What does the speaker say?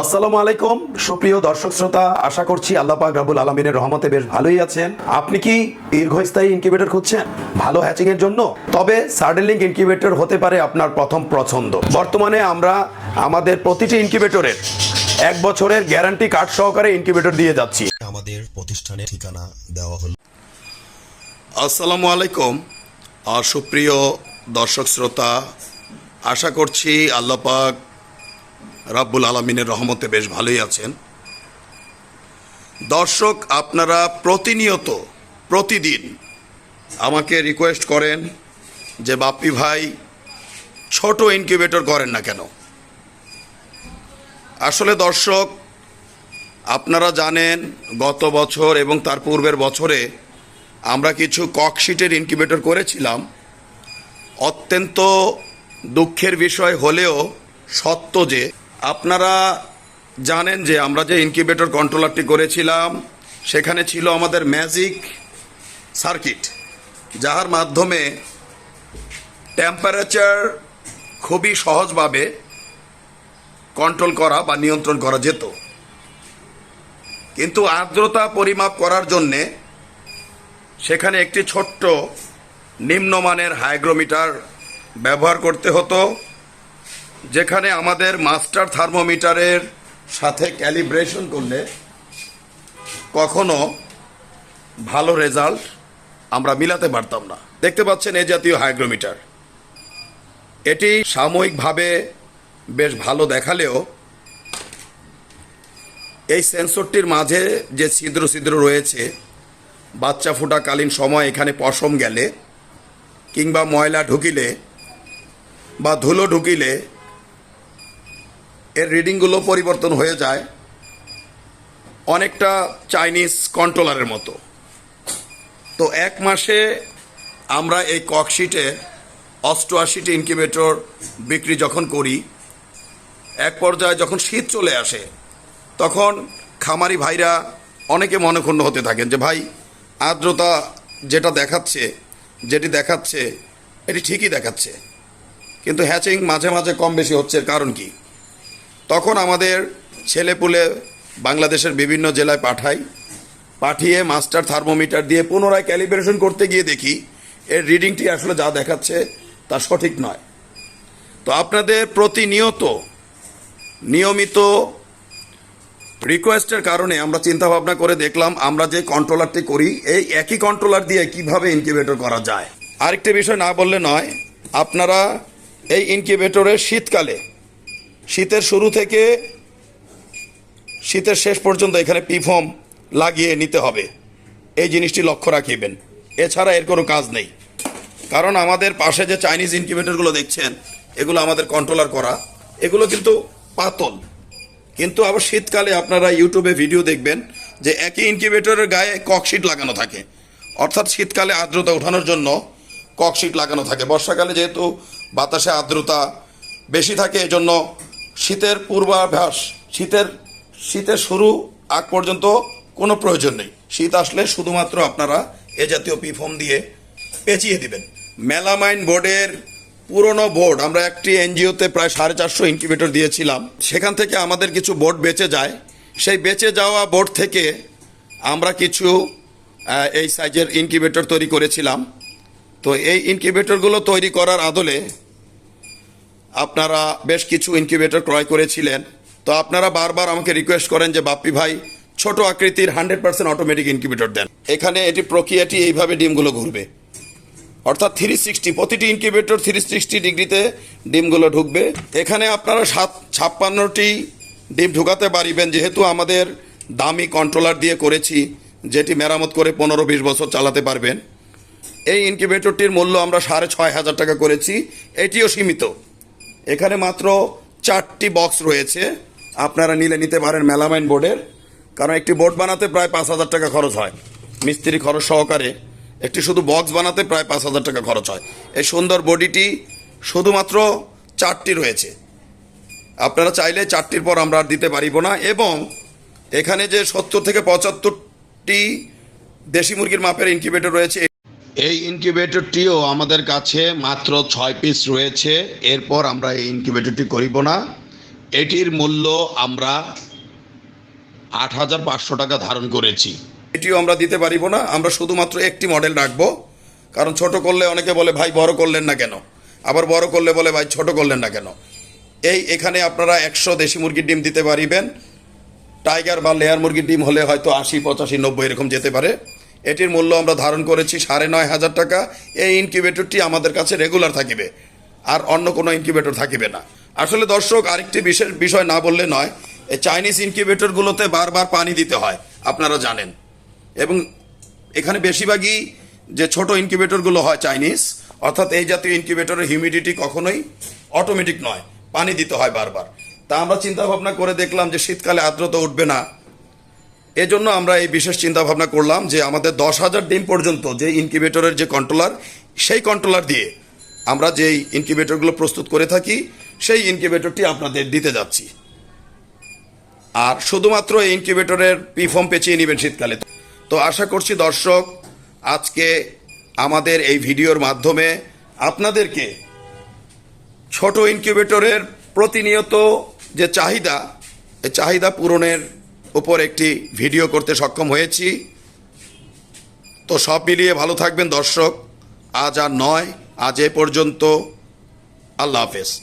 আসসালামু আলাইকুম। সুপ্রিয় দর্শক শ্রোতা আশা করছি আল্লাহ পাক রাবুল আলমিনের রহমতে বেশ ভালোই আছেন। আপনি কি দীর্ঘস্থায়ী ইনকিউবেটর খুঁজছেন? ভালো হ্যাচিং এর জন্য? তবে সার্ডেলিং ইনকিউবেটর হতে পারে আপনার প্রথম পছন্দ। বর্তমানে আমরা আমাদের প্রতিটি ইনকিউবেটরের এক বছরের গ্যারান্টি কার্ড সহকারে ইনকিউবেটর দিয়ে যাচ্ছি। আমাদের প্রতিষ্ঠানের ঠিকানা দেওয়া হলো। আসসালামু আলাইকুম। আর সুপ্রিয় দর্শক শ্রোতা আশা করছি আল্লাহ পাক রাব্বুল আলমিনের রহমতে বেশ ভালোই আছেন। দর্শক, আপনারা প্রতিনিয়ত, প্রতিদিন আমাকে রিকোয়েস্ট করেন যে, বাপ্পি ভাই, ছোট ইনকিউবেটর করেন না কেন? আসলে দর্শক, আপনারা জানেন, গত বছর এবং তার পূর্বের বছরে আমরা কিছু ককশিটের ইনকিউবেটর করেছিলাম। অত্যন্ত দুঃখের বিষয় হলেও সত্য যে আপনারা জানেন যে আমরা যে ইনকিউবেটর কন্ট্রোলারটি করেছিলাম, সেখানে ছিল আমাদের ম্যাজিক সার্কিট যার মাধ্যমে টেম্পারেচার খুবই সহজভাবে কন্ট্রোল করা বা নিয়ন্ত্রণ করা যেত। কিন্তু আর্দ্রতা পরিমাপ করার জন্যে সেখানে একটি ছোট্ট নিম্নমানের হাইগ্রোমিটার ব্যবহার করতে হতো। যেখানে আমাদের মাস্টার থার্মোমিটারের সাথে ক্যালিব্রেশন করলে কখনো ভালো রেজাল্ট আমরা মিলাতে পারতাম না। দেখতে পাচ্ছেন এ জাতীয় হাইগ্রোমিটার। এটি সাময়িকভাবে বেশ ভালো দেখালেও এই সেন্সরটির মাঝে যে ছিদ্র ছিদ্র রয়েছে, বাচ্চা ফোটাকালীন সময় এখানে পশম গেলে কিংবা ময়লা ঢুকিলে বা ধুলো ঢুকিলে এর রিডিংগুলো পরিবর্তন হয়ে যায় অনেকটা চাইনিজ কন্ট্রোলারের মতো। তো এক মাসে আমরা এই ককশিটে অষ্টআশিটি ইনকিউবেটর বিক্রি যখন করি, এক পর্যায়ে যখন শীত চলে আসে, তখন খামারি ভাইরা অনেকে মনক্ষুণ্ণ হতে থাকেন যে, ভাই, আর্দ্রতা যেটা দেখাচ্ছে, যেটি দেখাচ্ছে, এটি ঠিকই দেখাচ্ছে। কিন্তু হ্যাচিং মাঝে মাঝে কম বেশি হচ্ছে, এর কারণ কি? তখন আমাদের ছেলেপুলে বাংলাদেশের বিভিন্ন জেলায় পাঠাই, পাঠিয়ে মাস্টার থার্মোমিটার দিয়ে পুনরায় ক্যালিব্রেশন করতে গিয়ে দেখি এর রিডিংটি আসলে যা দেখাচ্ছে তা সঠিক নয়। তো আপনাদের প্রতিনিয়ত নিয়মিত রিকোয়েস্টের কারণে আমরা চিন্তা ভাবনা করে দেখলাম, আমরা যে কন্ট্রোলারটি করি, এই একই কন্ট্রোলার দিয়ে কীভাবে ইনকিউবেটর করা যায়। আরেকটি বিষয় না বললে নয়, আপনারা এই ইনকিউবেটরের শীতকালে শীতের শুরু থেকে শীতের শেষ পর্যন্ত এখানে পিফম লাগিয়ে নিতে হবে। এই জিনিসটি লক্ষ্য রাখিবেন। এছাড়া এর কোনো কাজ নেই। কারণ আমাদের পাশে যে চাইনিজ ইনকিউবেটরগুলো দেখছেন, এগুলো আমাদের কন্ট্রোলার করা, এগুলো কিন্তু পাতল। কিন্তু আবার শীতকালে আপনারা ইউটিউবে ভিডিও দেখবেন যে একই ইনকিউবেটরের গায়ে ককশিট লাগানো থাকে। অর্থাৎ শীতকালে আর্দ্রতা ওঠানোর জন্য ককশিট লাগানো থাকে। বর্ষাকালে যেহেতু বাতাসে আর্দ্রতা বেশি থাকে, এজন্য শীতের পূর্বাভাস, শীতের শীতের শুরু আগ পর্যন্ত কোনো প্রয়োজন নেই। শীত আসলে শুধুমাত্র আপনারা এ জাতীয় পিফম দিয়ে পেঁচিয়ে দিবেন। মেলামাইন বোর্ডের পুরনো বোর্ড, আমরা একটি এনজিওতে প্রায় সাড়ে চারশো ইনকিউবেটর দিয়েছিলাম। সেখান থেকে আমাদের কিছু বোর্ড বেঁচে যায়। সেই বেঁচে যাওয়া বোর্ড থেকে আমরা কিছু এই সাইজের ইনকিউবেটর তৈরি করেছিলাম। তো এই ইনকিউবেটরগুলো তৈরি করার আদলে আপনারা বেশ কিছু ইনকিউবেটর ক্রয় করেছিলেন। তো আপনারা বারবার আমাকে রিকোয়েস্ট করেন যে, বাপ্পি ভাই, ছোট আকৃতির হান্ড্রেড পার্সেন্ট অটোমেটিক ইনকিউবেটর দেন। এখানে এটি প্রক্রিয়াটি এইভাবে ডিমগুলো ঘুরবে। অর্থাৎ থ্রি সিক্সটি প্রতিটি ইনকিউবেটর থ্রি সিক্সটি ডিগ্রিতে ডিমগুলো ঢুকবে। এখানে আপনারা সাত, ছাপ্পান্নটি ডিম ঢুকাতে পারিবেন, যেহেতু আমাদের দামি কন্ট্রোলার দিয়ে করেছি, যেটি মেরামত করে পনেরো বিশ বছর চালাতে পারবেন। এই ইনকিউবেটরটির মূল্য আমরা সাড়ে ছয় হাজার টাকা করেছি। এটিও সীমিত। এখানে মাত্র চারটি বক্স রয়েছে। আপনারা নিলে নিতে পারেন মেলামাইন বোর্ডের, কারণ একটি বোর্ড বানাতে প্রায় পাঁচ হাজার টাকা খরচ হয়। মিস্ত্রি খরচ সহকারে একটি শুধু বক্স বানাতে প্রায় পাঁচ হাজার টাকা খরচ হয়। এই সুন্দর বডিটি শুধুমাত্র চারটি রয়েছে। আপনারা চাইলে চারটির পর আমরা আর দিতে পারিব না, এবং এখানে যে সত্তর থেকে পঁচাত্তরটি দেশি মুরগির মাপের ইনকিউবেটর রয়েছে এই ইনকিউবেটরটিও আমাদের কাছে মাত্র ছয় পিস রয়েছে। এরপর আমরা এই ইনকিউবেটরটি করিব না। এটির মূল্য আমরা আট হাজার পাঁচশো টাকা ধারণ করেছি। এটিও আমরা দিতে পারিব না। আমরা শুধুমাত্র একটি মডেল রাখব। কারণ ছোট করলে অনেকে বলে, ভাই, বড় করলেন না কেন? আবার বড় করলে বলে, ভাই, ছোট করলেন না কেন? এই এখানে আপনারা একশো দেশি মুরগির ডিম দিতে পারিবেন। টাইগার বা লেয়ার মুরগির ডিম হলে হয়তো আশি, পঁচাশি, নব্বই এরকম যেতে পারে। এটির মূল্য আমরা ধারণ করেছি সাড়ে নয় হাজার টাকা। এই ইনকিউবেটরটি আমাদের কাছে রেগুলার থাকিবে। আর অন্য কোনো ইনকিউবেটর থাকিবে না। আসলে দর্শক, আরেকটি বিশেষ বিষয় না বললে নয়, এই চাইনিজ ইনকিউবেটরগুলোতে বারবার পানি দিতে হয়, আপনারা জানেন। এবং এখানে বেশিরভাগই যে ছোট ইনকিউবেটরগুলো হয় চাইনিজ অর্থাৎ এই জাতীয় ইনকিউবেটরের হিউমিডিটি কখনোই অটোমেটিক নয়, পানি দিতে হয় বারবার। তা আমরা চিন্তা ভাবনা করে দেখলাম যে শীতকালে আর্দ্রতা উঠবে না। এজন্য আমরা এই বিশেষ চিন্তা ভাবনা করলাম যে আমাদের দশ হাজার ডিম পর্যন্ত যে ইনকিউবেটরের যে কন্ট্রোলার সেই কন্ট্রোলার দিয়ে আমরা যেই ইনকিউবেটরগুলো প্রস্তুত করে থাকি, সেই ইনকিউবেটরটি আপনাদের দিতে যাচ্ছি। আর শুধুমাত্র এই ইনকিউবেটরের পিফর্ম পেঁচিয়ে নেবেন শীতকালে। তো আশা করছি দর্শক, আজকে আমাদের এই ভিডিওর মাধ্যমে আপনাদেরকে ছোট ইনকিউবেটরের প্রতিনিয়ত যে চাহিদা, এই চাহিদা পূরণের উপর একটি ভিডিও করতে সক্ষম হয়েছি। তো সব মিলিয়ে ভালো থাকবেন দর্শক। আজ আর নয়, আজ এ পর্যন্ত। আল্লাহ হাফেজ।